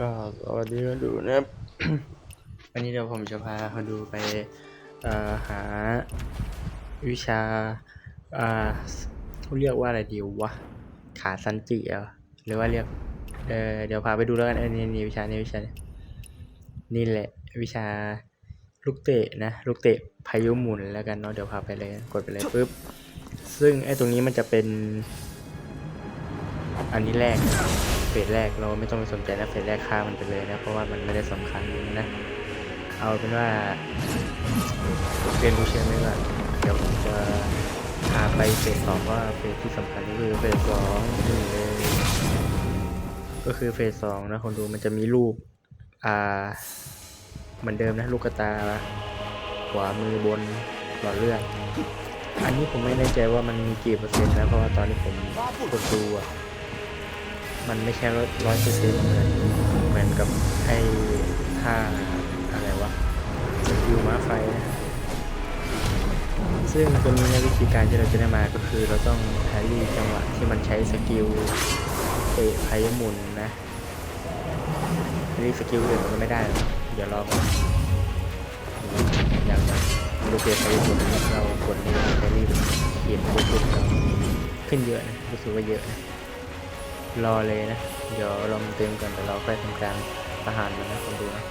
ก็สวัสดีกันดูนะครับ วันนี้เดี๋ยวผมจะพาเขาดูไปเอ่อหาวิชาอ่าเขาเรียกว่าอะไรดีวะ ขาซันจิเหรอหรือว่าเรียกเออเดี๋ยวพาไปดูแล้วกันเออนี่นี่วิชานี้วิชานี้นี่แหละวิชาลูกเตะนะลูกเตะพายุหมุนแล้วกันเนาะเดี๋ยวพาไปเลยกดไปเลยปุ๊บซึ่งไอ้ตรงนี้มันจะเป็น อันนี้แรก เฟสแรกเราไม่ต้องไปสนใจนะเฟสแรกฆ่ามันไปเลยนะเพราะว่ามันไม่ได้สำคัญนะ เอาเป็นว่าเรียนรู้เชื่อไหมว่าเดี๋ยวผมจะพาไปเฟสสองว่าเฟสที่สำคัญก็คือเฟสสองนี่เลยก็คือเฟสสองนะคนดูมันจะมีรูปอ่าเหมือนเดิมนะลูกกระตาขวามือบนหลอดเลือดอันนี้ผมไม่แน่ใจว่ามันมีกี่เปอร์เซ็นต์นะเพราะว่าตอนที่ผมกดดูอะ มันไม่ใช่ร้อยเปอร์เซ็นต์เลยเหมือนกับไอ้ท่าอะไรวะสกิลม้าไฟนะซึ่งตัวนี้นวิธีการที่เราจะได้มาก็คือเราต้องแพรรี่จังหวะที่มันใช้สกิลเตะพายหมุนนะแพรรี่สกิลอื่นมันก็ไม่ได้เดี๋ยวรอก่อนอย่างอย่าลูกเตะพายหมุนเรากดนี้แพรรี่เขียนปุ๊บปุ๊บขึ้นเยอะนะรู้สึกว่าเยอะนะ รอเลยนะ เดี๋ยวลองเติมก่อนเดี๋ยวเราค่อยทำการประหารมันนะคนดูนะ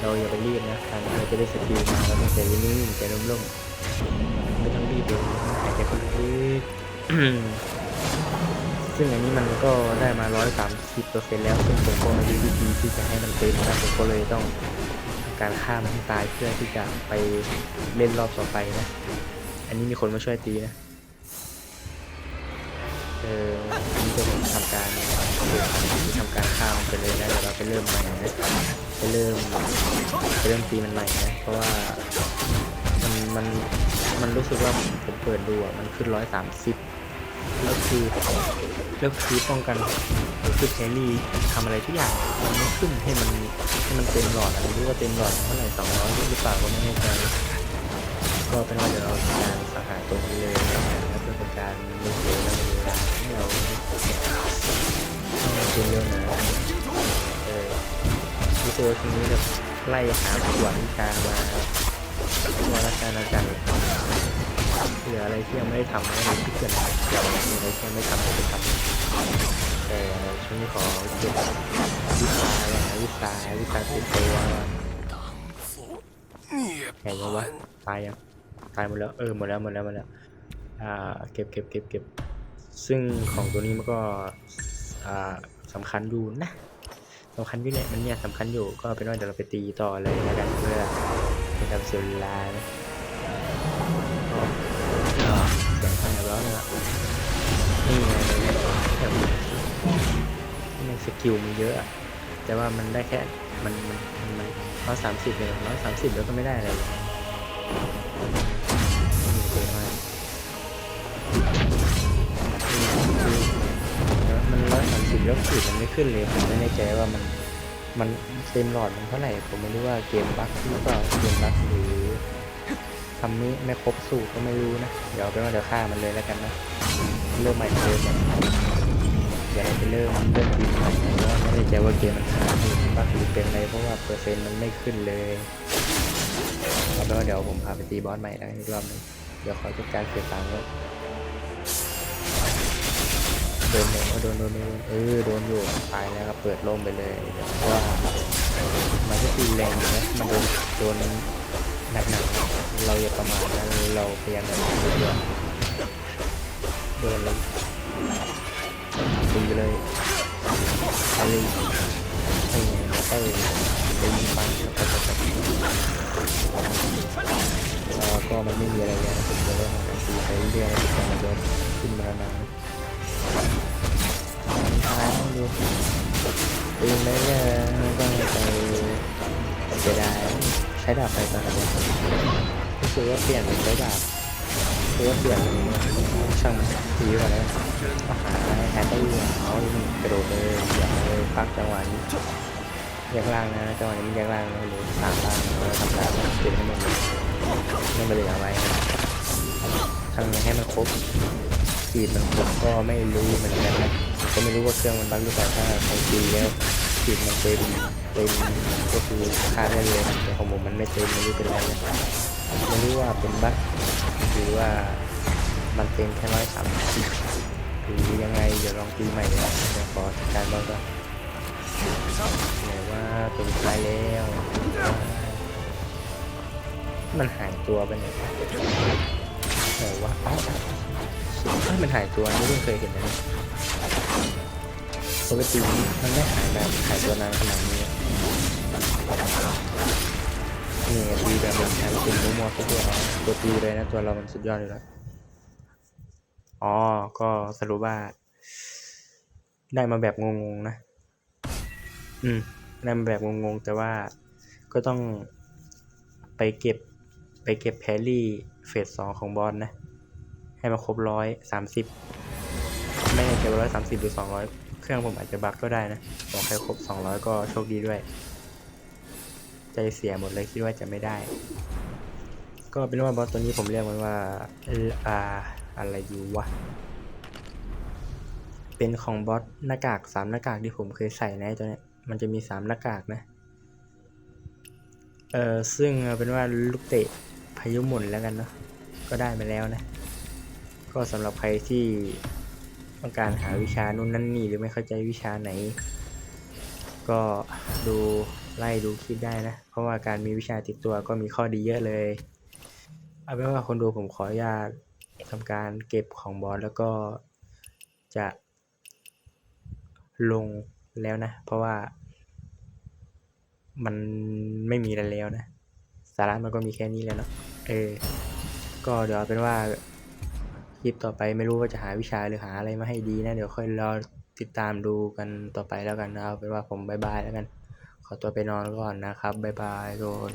เราอย่าไปรีบนะการเราจะได้สกิลมาเราต้องใจนิ่งๆใจร่มๆไม่ต้องรีบเลยหายใจเข้าลึกๆซึ่งอันนี้มันก็ได้มาร้อยสามสิบเปอร์เซ็นต์แล้ว ซึ่งผมก็ไม่รู้วิธีที่จะให้มันเต็มนะผมก็เลยต้องการฆ่ามันให้ตายเพื่อที่จะไปเล่นรอบต่อไปนะ อันนี้มีคนมาช่วยตีนะ เออนี่จะทำการ ทำการฆ่ามไปเลยนะเดี๋ยวเราไปเริ่มใหม่นะไปเริ่มไปเริ่มตีมันใหม่นะเพราะว่ามันมันมันรู้สึกว่าผมเปิดดูอะมันขึ้นร้อยสามสิบแล้วคือแล้วคือป้องกันคือแครี่ทำอะไรทุกอย่างมันไม่ขึ้นให้มันให้มันเต็มหลอดอะไรู้ว่าเต็มหลอดเท่าไหร่สองร้อยหรือเปล่าก็ไม่แน่ใจก็เป็นว่าเดี๋ยวเราทำการสังหารตรงนี้เลยนะแล้วเพื่อเป็นการไม่เสียเวลาให้เรา เป็นเรื่องนะเออรู้สึกว่าทีนี้แบบไล่หาขวานวิชามาตัวราชาอาจารเหลืออะไรที่ยังไม่ได้ทำนะมีที่เกิดอะไรเกี่ยวอะไรที่ยังไม่ทำจะไปทำแต่ช่วงนี้ขอเก็บวิชาเลยนะวิชาวิชาติดตัวแข่งยังวะตายยังตายหมดแล้วเออหมดแล้วหมดแล้วหมดแล้วอ่าเก็บเก็บเก็บเก็บซึ่งของตัวนี้มันก็อ่า สำคัญอยู่นะสำคัญอยู่เนี่ยมันเนี่ยสำคัญอยู่ก็เป็นว่าเดี๋ยวเราไปตีต่อเลยแล้วกันเพื่อเป็นการเสียเวลาก็เสียงพังแล้วนะนี่ไงแบบนี่สกิลมันเยอะอะแต่ว่ามันได้แค่มันมันมันร้อยสามสิบเลยร้อยสามสิบแล้วก็ไม่ได้อะไร อยสามสิบแล้วขีดมันไม่ขึ้นเลยผมไม่แน่ใจว่ามันมันเต็มหลอดมันเท่าไหร่ผมไม่รู้ว่าเกมบั๊กหรือเปล่าเกมบั๊กหรือทำนี้ไม่ครบสูตรก็ไม่รู้นะเดี๋ยวเป็นว่าเดี๋ยวฆ่ามันเลยแล้วกันนะเริ่มใหม่เลยเนี่ยเดี๋ยวเราไปเริ่มเริ่มทีใหม่เพราะไม่แน่ใจว่าเกมมันค้างหรือบั๊กหรือเป็นอะไรเพราะว่าเปอร์เซ็นต์มันไม่ขึ้นเลยเอาเป็นว่าเดี๋ยวผมพาไปตีบอสใหม่แล้วอีกรอบนึงเดี๋ยวขอจัดการเสียตังค์ก่อน โดนโดนโดนโดนโดนเออโดนอยู่ตายแล้วก็เปิดล่งไปเลยว่ามันก็ตีแรงอยู่นะมันโดนโดนหนักหนักๆเราอย่าประมาทนะเราพยายามจะตีเยอะๆโดนเลยตีไปเลยไปเลยไปไปไปยิงปันไปไปไปแล้วก็มันไม่มีอะไรเลยผมจะเริ่มตีไปเรื่อย ปืนเลยเนี่ยต้องไปเสียดายใช้ดาบไปตอนนั้นรู้สึกว่าเปลี่ยนใช้ดาบรู้ว่าเปลี่ยนช่างดีกว่าแล้วอาหาแฮนด์ตี้เอากระโดดเลยอย่างเลยพักจังหวะนี้แยกล่างนะจังหวะนี้มันแยกล่างเลยหรือสามล่างเราทำการเปลี่ยนให้มันไม่เหลือไว้ทำยังไงให้มันครบขีดมันผมก็ไม่รู้เหมือนกันนะก็ไม่รู้ว่าเครื่องมันบั๊กหรือเปล่าถ้าใครตีแล้ว ผิดมันเต็มเต็มก็คือค่าได้เลยแต่ของผมมันไม่เต็มไม่รู้เป็นไรนะไม่รู้ว่าเป็นบั๊กหรือว่ามันเต็มแค่ร้อยสามสิบหรือยังไงเดี๋ยวลองตีใหม่นะเดี๋ยวขอจัดการบอลก่อนไหนว่าเป็นไปแล้ว มันหายตัวไปไหนวะไหนวะอ๋อเอ้ยมันหายตัวนี่เคยเห็นนะเนี่ย ปกติมันไม่หายแบบหายตัวนานขนาดนี้นี่ตีแบบมันหายเป็นมัวๆตัวอ๋อตัวตีเลยนะตัวเรามันสุดยอดอยู่แล้วอ๋อ ก็สรุปว่า ได้มาแบบงงๆนะ อืมได้มาแบบงงๆ แต่ว่าก็ต้องไปเก็บไปเก็บแพรรี่เฟสสองของบอสนะ ให้มันครบร้อยสามสิบไม่แน่ใจว่าร้อยสามสิบหรือสองร้อย เครื่องผมอาจจะบักก็ได้นะบอกใครครบสองร้อยก็โชคดีด้วย ใจเสียหมดเลยคิดว่าจะไม่ได้ ก็เป็นว่าบอสตัวนี้ผมเรียกมันว่าอ่าอะไรอยู่วะ เป็นของบอสหน้ากากสามหน้ากากที่ผมเคยใส่นะตัวเนี้ยมันจะมีสามหน้ากากนะ เออซึ่งเป็นว่าลูกเตะพายุหมุนแล้วกันเนาะ ก็ได้มาแล้วนะ ก็สำหรับใครที่ ต้องการหาวิชานู่นนั่นนี่หรือไม่เข้าใจวิชาไหน ก็ดูไล่ดูคลิปได้นะ เพราะว่าการมีวิชาติดตัวก็มีข้อดีเยอะเลย เอาเป็นว่าคนดูผมขออนุญาตทำการเก็บของบอสแล้วก็จะลงแล้วนะ เพราะว่า มันไม่มีอะไรแล้วนะ สาระมันก็มีแค่นี้แล้วเนาะเออ ก็เดี๋ยวเอาเป็นว่า ลิปต่อไปไม่รู้ว่าจะหาวิชาหรือหาอะไรมาให้ดีนะ เดี๋ยวค่อยรอติดตามดูกันต่อไปแล้วกันนะเอาเป็นว่าผมบายบายแล้วกัน ขอตัวไปนอนก่อนนะครับบายบายทุกคน